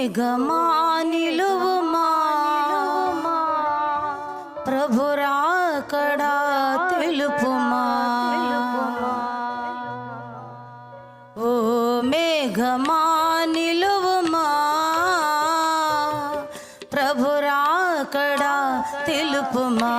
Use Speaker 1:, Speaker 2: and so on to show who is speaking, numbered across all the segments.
Speaker 1: మేఘమా నిలువమా ప్రభురాకడా తెలుపుమా. ఓ మేఘమా నిలువమా ప్రభురాకడా తెలుపుమా.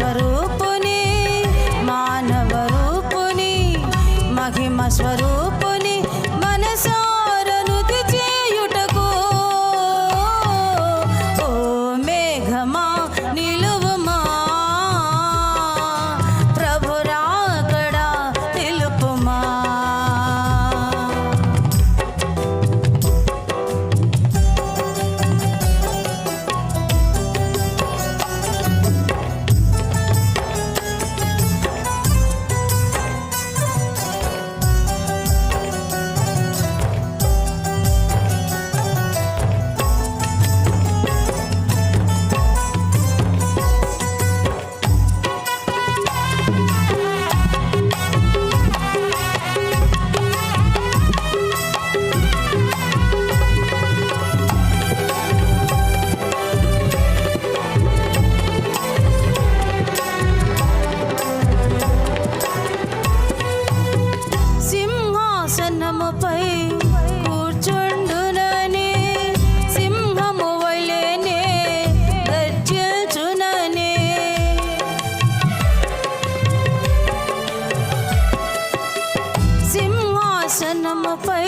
Speaker 1: స్వరూపుని మానవ రూపుని మహిమ స్వరూపు సింహాసనముపై